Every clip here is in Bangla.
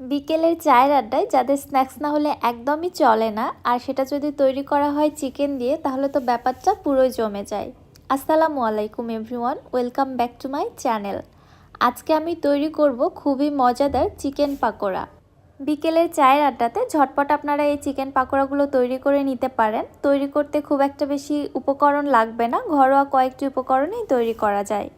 বিকেলের চায়ের আড্ডায় যাদের স্ন্যাক্স না হলে একদমই চলে না, আর সেটা যদি তৈরি করা হয় চিকেন দিয়ে, তাহলে তো ব্যাপারটা পুরোই জমে যায়। আসসালামু আলাইকুম everyone, welcome back to my channel. আজকে আমি তৈরি করব খুবই মজাদার চিকেন পাকোড়া। বিকেলের চায়ের আড্ডাতে ঝটপট আপনারা এই চিকেন পাকোড়াগুলো তৈরি করে নিতে পারেন। তৈরি করতে খুব একটা বেশি উপকরণ লাগবে না, ঘরোয়া কয়েকটি উপকরণেই তৈরি করা যায়।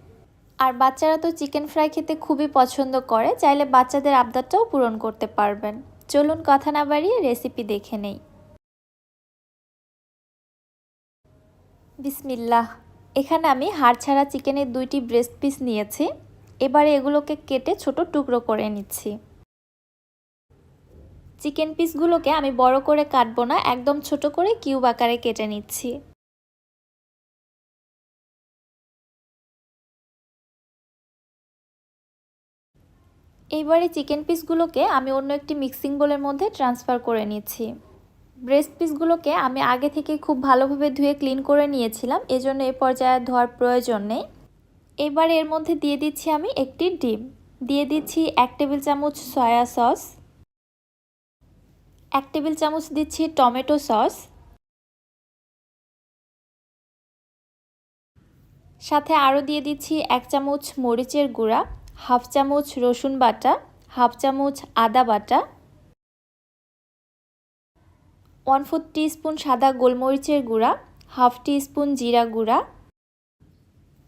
আর বাচ্চারা তো চিকেন ফ্রাই খেতে খুবই পছন্দ করে, চাইলে বাচ্চাদের আবদারটাও পূরণ করতে পারবেন। চলুন কথা না বাড়িয়ে রেসিপি দেখে নেই। বিসমিল্লাহ। এখানে আমি হাড় ছাড়া চিকেনের দুইটি ব্রেস্ট পিস নিয়েছি। এবারে এগুলোকে কেটে ছোট টুকরো করে নিচ্ছি। চিকেন পিসগুলোকে আমি বড় করে কাটবো না, একদম ছোট করে কিউব আকারে কেটে নিচ্ছি। এইবারে চিকেন পিসগুলোকে আমি অন্য একটি মিক্সিং বোলের মধ্যে ট্রান্সফার করে নিচ্ছি। ব্রেস্ট পিসগুলোকে আমি আগে থেকে খুব ভালোভাবে ধুয়ে ক্লিন করে নিয়েছিলাম, এজন্য এ পর্যায়ে ধোয়ার প্রয়োজন নেই। এবার এর মধ্যে দিয়ে দিচ্ছি আমি একটি ডিম। দিয়ে দিচ্ছি এক টেবিল চামচ সয়া সস, এক টেবিল চামচ দিচ্ছি টমেটো সস, সাথে আরও দিয়ে দিচ্ছি এক চামচ মরিচের গুঁড়া। হাফ চামচ রসুন বাটা, হাফ চামচ আদা বাটা ওয়ান ফোর স্পুন সাদা গোলমরিচের গুঁড়া হাফ স্পুন জিরা গুঁড়া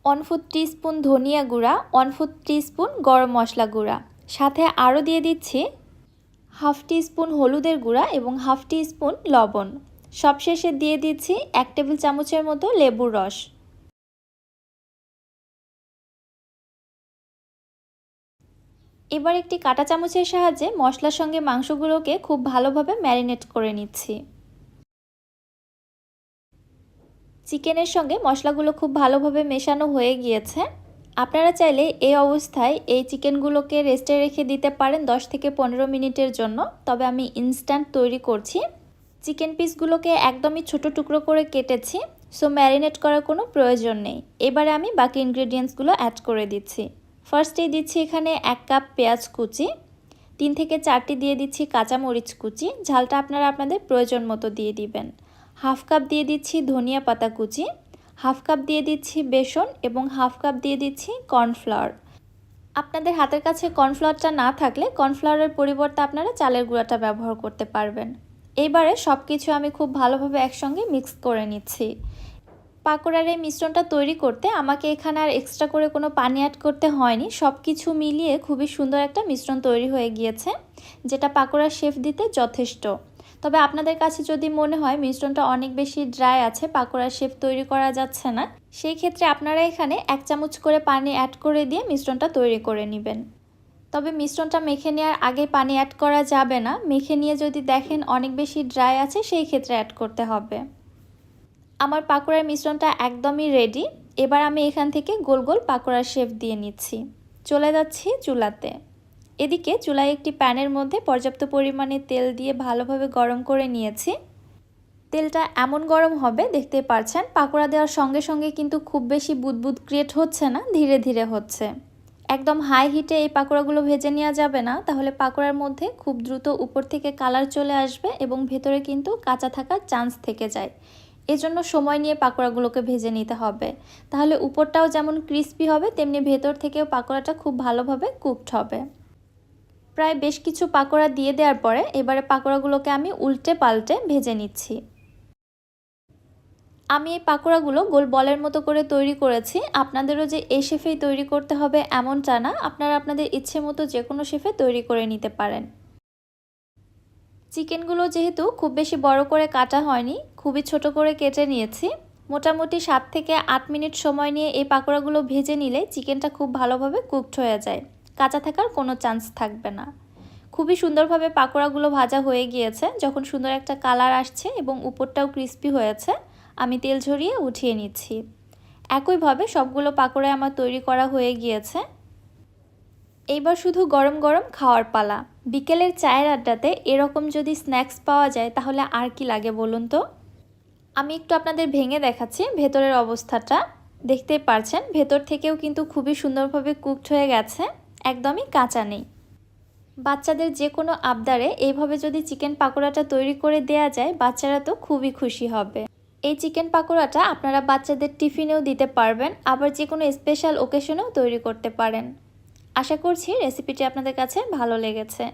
ওয়ান ফোর স্পুন ধনিয়া গুঁড়া ওয়ান ফোর স্পুন গরম মশলা গুঁড়া। সাথে আরও দিয়ে দিচ্ছি হাফ স্পুন হলুদের গুঁড়া এবং হাফ স্পুন লবণ। সবশেষে দিয়ে দিচ্ছি এক টেবিল চামচের মতো লেবুর রস। এবার একটি কাটা চামচের সাহায্যে মশলার সঙ্গে মাংসগুলোকে খুব ভালোভাবে ম্যারিনেট করে নিচ্ছি। চিকেনের সঙ্গে মশলাগুলো খুব ভালোভাবে মেশানো হয়ে গিয়েছে। আপনারা চাইলে এই অবস্থায় এই চিকেনগুলোকে রেস্টে রেখে দিতে পারেন 10 থেকে পনেরো মিনিটের জন্য। তবে আমি ইনস্ট্যান্ট তৈরি করছি। চিকেন পিসগুলোকে একদমই ছোট টুকরো করে কেটেছি, সো ম্যারিনেট করার কোনো প্রয়োজন নেই। এবারে আমি বাকি ইনগ্রেডিয়েন্টসগুলো অ্যাড করে দিচ্ছি। ফার্স্টেই দিচ্ছি এখানে এক কাপ পেঁয়াজ কুচি, তিন থেকে চারটি দিয়ে দিচ্ছি কাঁচামরিচ কুচি, ঝালটা আপনারা আপনাদের প্রয়োজন মতো দিয়ে দিবেন। হাফ কাপ দিয়ে দিচ্ছি ধনিয়া পাতা কুচি, হাফ কাপ দিয়ে দিচ্ছি বেসন এবং হাফ কাপ দিয়ে দিচ্ছি কর্নফ্লাওয়ার। আপনাদের হাতের কাছে কর্নফ্লাওয়ারটা না থাকলে কর্নফ্লাওয়ারের পরিবর্তে আপনারা চালের গুঁড়াটা ব্যবহার করতে পারবেন। এইবারে সব কিছু আমি খুব ভালোভাবে একসঙ্গে মিক্স করে নিচ্ছি। পাকোড়ার এই মিশ্রণটা তৈরি করতে আমাকে এখানে আর এক্সট্রা করে কোনো পানি অ্যাড করতে হয়নি। সব কিছু মিলিয়ে খুবই সুন্দর একটা মিশ্রণ তৈরি হয়ে গিয়েছে, যেটা পাকোড়ার শেফ দিতে যথেষ্ট। তবে আপনাদের কাছে যদি মনে হয় মিশ্রণটা অনেক বেশি ড্রাই আছে, পাকোড়ার শেফ তৈরি করা যাচ্ছে না, সেই ক্ষেত্রে আপনারা এখানে এক চামচ করে পানি অ্যাড করে দিয়ে মিশ্রণটা তৈরি করে নেবেন। তবে মিশ্রণটা মেখে নেওয়ার আগে পানি অ্যাড করা যাবে না। মেখে নিয়ে যদি দেখেন অনেক বেশি ড্রাই আছে, সেই ক্ষেত্রে অ্যাড করতে হবে। আমার পাকোড়ার মিশ্রণটা একদমই রেডি এবার আমি এখান থেকে গোল গোল পাকোড়ার শেপ দিয়ে নিচ্ছি। চলে যাচ্ছি চুলাতে। এদিকে চুলায় একটি প্যানের মধ্যে পর্যাপ্ত পরিমাণে তেল দিয়ে ভালোভাবে গরম করে নিয়েছি। তেলটা এমন গরম হবে, দেখতে পারছেন, পাকোড়া দেওয়ার সঙ্গে সঙ্গে কিন্তু খুব বেশি বুদবুদ ক্রিয়েট হচ্ছে না, ধীরে ধীরে হচ্ছে। একদম হাই হিটে এই পাকোড়াগুলো ভেজে নেওয়া যাবে না, তাহলে পাকোড়ার মধ্যে খুব দ্রুত উপর থেকে কালার চলে আসবে এবং ভেতরে কিন্তু কাঁচা থাকার চান্স থেকে যায়। এজন্য সময় নিয়ে পাকোড়াগুলোকে ভেজে নিতে হবে। তাহলে উপরটাও যেমন ক্রিস্পি হবে, তেমনি ভেতর থেকেও পাকোড়াটা খুব ভালোভাবে কুকড হবে। প্রায় বেশ কিছু পাকোড়া দিয়ে দেওয়ার পরে এবারে পাকোড়াগুলোকে আমি উল্টে পাল্টে ভেজে নিচ্ছি। আমি এই পাকোড়াগুলো গোল বলের মতো করে তৈরি করেছি। আপনাদেরও যে এই শেফেই তৈরি করতে হবে এমনটা না, আপনারা আপনাদের ইচ্ছে মতো যে কোনো শেফে তৈরি করে নিতে পারেন। চিকেনগুলো যেহেতু খুব বেশি বড় করে কাটা হয়নি খুবই ছোট করে কেটে নিয়েছি। মোটামুটি সাত থেকে আট মিনিট সময় নিয়ে এই পাকোড়াগুলো ভেজে নিলে চিকেনটা খুব ভালোভাবে কুকড হয়ে যায়। কাঁচা থাকার কোনো চান্স থাকবে না। খুবই সুন্দরভাবে পাকোড়াগুলো ভাজা হয়ে গিয়েছে। যখন সুন্দর একটা কালার আসছে এবং উপরটাও ক্রিস্পি হয়েছে, আমি তেল ঝরিয়ে উঠিয়ে নিচ্ছি। একইভাবে সবগুলো পাকোড়ায় আমার তৈরি করা হয়ে গিয়েছে। এইবার শুধু গরম গরম খাওয়ার পালা। বিকেলের চায়ের আড্ডাতে এরকম যদি স্ন্যাক্স পাওয়া যায়, তাহলে আর কি লাগে বলুন তো? আমি একটু আপনাদের ভেঙে দেখাচ্ছি ভেতরের অবস্থাটা। দেখতেই পারছেন, ভেতর থেকেও কিন্তু খুবই সুন্দরভাবে কুকড হয়ে গেছে, একদমই কাঁচা নেই। বাচ্চাদের যে কোনো আবদারে এইভাবে যদি চিকেন পাকোড়াটা তৈরি করে দেয়া যায়, বাচ্চারা তো খুবই খুশি হবে। এই চিকেন পাকোড়াটা আপনারা বাচ্চাদের টিফিনেও দিতে পারবেন, আবার যে কোনো স্পেশাল ওকেশনেও তৈরি করতে পারেন। আশা করছি রেসিপিটি আপনাদের কাছে ভালো লেগেছে।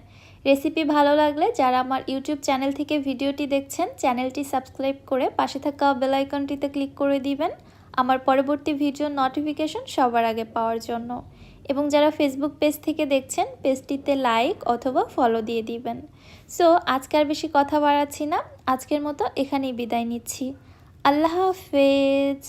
রেসিপি ভালো লাগলে যারা আমার ইউটিউব চ্যানেল থেকে ভিডিওটি দেখছেন, চ্যানেলটি সাবস্ক্রাইব করে পাশে থাকা বেল আইকনটিতে ক্লিক করে দিবেন। আমার পরবর্তী ভিডিও নোটিফিকেশন সবার আগে পাওয়ার জন্য। এবং যারা ফেসবুক পেজ থেকে দেখছেন পেজটিতে লাইক অথবা ফলো দিয়ে দিবেন। সো আজকে আর বেশি কথা বাড়াচ্ছি না। আজকের মতো এখানেই বিদায় নিচ্ছি। আল্লাহ হাফেজ।